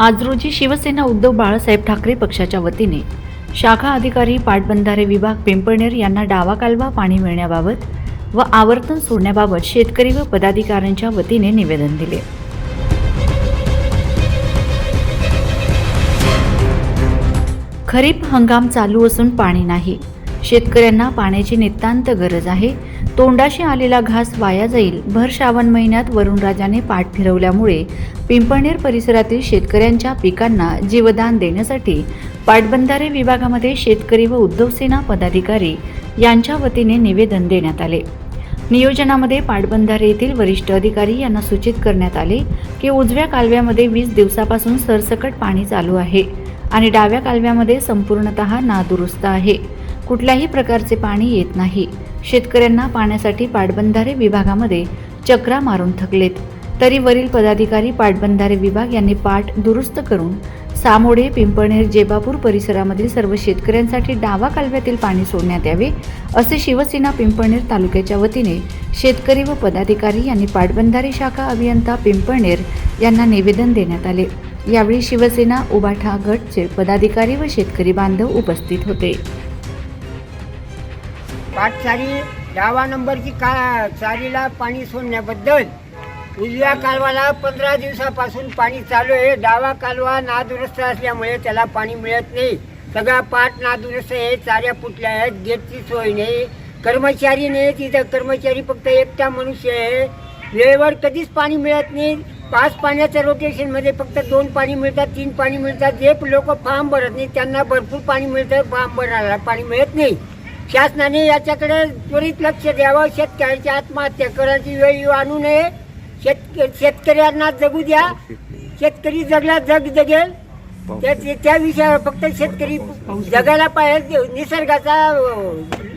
आज रोजी शिवसेना उद्धव बाळासाहेब ठाकरे पक्षाच्या वतीने शाखा अधिकारी पाटबंधारे विभाग पिंपळनेर यांना डावा कालवा पाणी मिळण्याबाबत व आवर्तन सोडण्याबाबत शेतकरी व पदाधिकाऱ्यांच्या वतीने निवेदन दिले. खरीप हंगाम चालू असून पाणी नाही. शेतकऱ्यांना पाण्याची नितांत गरज आहे. तोंडाशी आलेला घास वाया जाईल. भर श्रावण महिन्यात वरुणराजाने पाठ फिरवल्यामुळे पिंपळनेर परिसरातील शेतकऱ्यांच्या पिकांना जीवदान देण्यासाठी पाटबंधारे विभागामध्ये शेतकरी व उद्धवसेना पदाधिकारी यांच्या वतीने निवेदन देण्यात आले. नियोजनामध्ये पाटबंधारे येथील वरिष्ठ अधिकारी यांना सूचित करण्यात आले की उजव्या कालव्यामध्ये वीस दिवसापासून सरसकट पाणी चालू आहे आणि डाव्या कालव्यामध्ये संपूर्णतः नादुरुस्त आहे. कुठल्याही प्रकारचे पाणी येत नाही. शेतकऱ्यांना पाण्यासाठी पाटबंधारे विभागामध्ये चक्रा मारून थकलेत. तरी वरील पदाधिकारी पाटबंधारे विभाग यांनी पाठ दुरुस्त करून सामोडे पिंपळनेर जेबापूर परिसरामधील सर्व शेतकऱ्यांसाठी डावा कालव्यातील पाणी सोडण्यात यावे असे शिवसेना पिंपळनेर तालुक्याच्या वतीने शेतकरी व पदाधिकारी यांनी पाटबंधारे शाखा अभियंता पिंपळनेर यांना निवेदन देण्यात आले. यावेळी शिवसेना उबाठा गटचे पदाधिकारी व शेतकरी बांधव उपस्थित होते. पाटचारी डावा नंबरची का चारीला पाणी सोडण्याबद्दल. उजव्या कालवाला पंधरा दिवसापासून पाणी चालू आहे. डावा कालवा नादुरुस्त असल्यामुळे त्याला पाणी मिळत नाही. सगळा पाठ नादुरुस्त आहे. चाऱ्या फुटल्या आहेत. गेटची सोय नाही. कर्मचारी नाही. तिथं कर्मचारी फक्त एकटा मनुष्य आहे. वेळेवर कधीच पाणी मिळत नाही. पाच पाण्याच्या रोटेशनमध्ये फक्त दोन पाणी मिळतात तीन पाणी मिळतात. जे लोक फॉर्म भरत नाही. त्यांना भरपूर पाणी मिळतं. फॉर्म भरायला पाणी मिळत नाही. शासनाने याच्याकडे त्वरित लक्ष द्यावं. शेतकऱ्यांची आत्महत्या करायची वेळ येऊ आणू नये. शेतक शेतकऱ्यांना जगू द्या. शेतकरी जगला जग जगेल. त्या त्या विषयावर फक्त शेतकरी जगायला पाहिजे. निसर्गाचा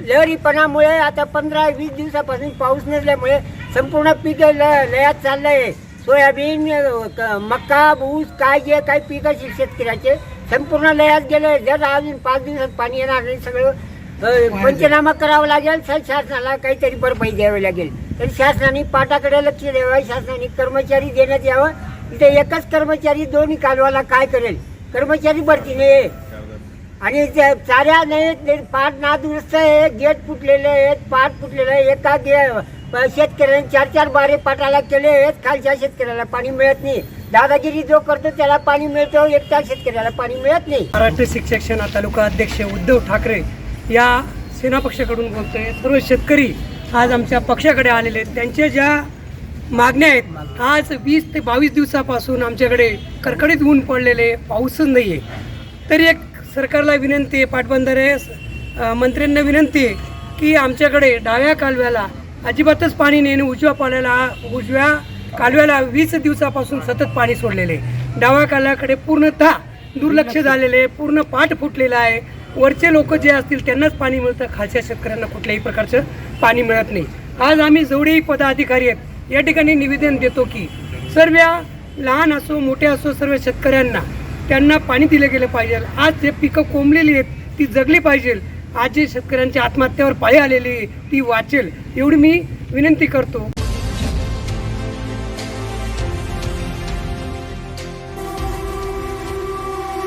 लहरीपणामुळे आता पंधरा वीस दिवसापासून पाऊस नसल्यामुळे संपूर्ण पीक ल लयात चाललंय. सोयाबीन क- मका ऊस काय जे काही पीक असेल शेतकऱ्याचे संपूर्ण लयात गेले. जर अजून पाच दिवसात पाणी येणार नाही सगळं पंचनामा करावा लागेल शासनाला काहीतरी भरपाई द्यावी लागेल. तर शासनाने पाटाकडे लक्ष द्यावं शासनाने कर्मचारी देण्यात यावं. तिथे एकच कर्मचारी दोन्ही कालवाला काय करेल? कर्मचारी भरती नाही आणि चाऱ्या नाही पाट नादुरुस्त आहे गेट फुटलेले आहेत पाट फुटलेले आहे एका गे शेतकऱ्याने चार चार बारे पाटाला केले आहेत खालच्या शेतकऱ्याला पाणी मिळत नाही. दादागिरी जो करतो त्याला पाणी मिळतो एकटा शेतकऱ्याला पाणी मिळत नाही. महाराष्ट्र शिक्षक सेना तालुका अध्यक्ष उद्धव ठाकरे या सेना पक्षाकडून आहे सर्व शेतकरी आज आमच्या पक्षाकडे आलेले आहेत. त्यांच्या ज्या मागण्या आहेत आज वीस ते बावीस दिवसापासून आमच्याकडे कडकडीत ऊन पडलेले पाऊसच नाही आहे तरी एक सरकारला विनंती आहे पाटबंधारे मंत्र्यांना विनंती आहे की आमच्याकडे डाव्या कालव्याला अजिबातच पाणी नाही आणि उजव्या पाण्याला उजव्या कालव्याला वीस दिवसापासून सतत पाणी सोडलेले आहे. डाव्या कालव्याकडे पूर्णतः दुर्लक्ष झालेले आहे पूर्ण पाठ फुटलेला आहे. वरचे लोक जे असतील त्यांनाच पाणी मिळतं. खालच्या शेतकऱ्यांना कुठल्याही प्रकारचं पाणी मिळत नाही. आज आम्ही जेवढेही पदाधिकारी आहेत या ठिकाणी निवेदन देतो की सर्व लहान असो मोठे असो सर्व शेतकऱ्यांना त्यांना पाणी दिलं गेलं पाहिजे. आज जे पिकं कोंबलेली आहेत ती जगली पाहिजे. आज जे शेतकऱ्यांच्या आत्महत्यावर पाळी आलेली आहे, ती वाचेल. एवढी मी विनंती करतो.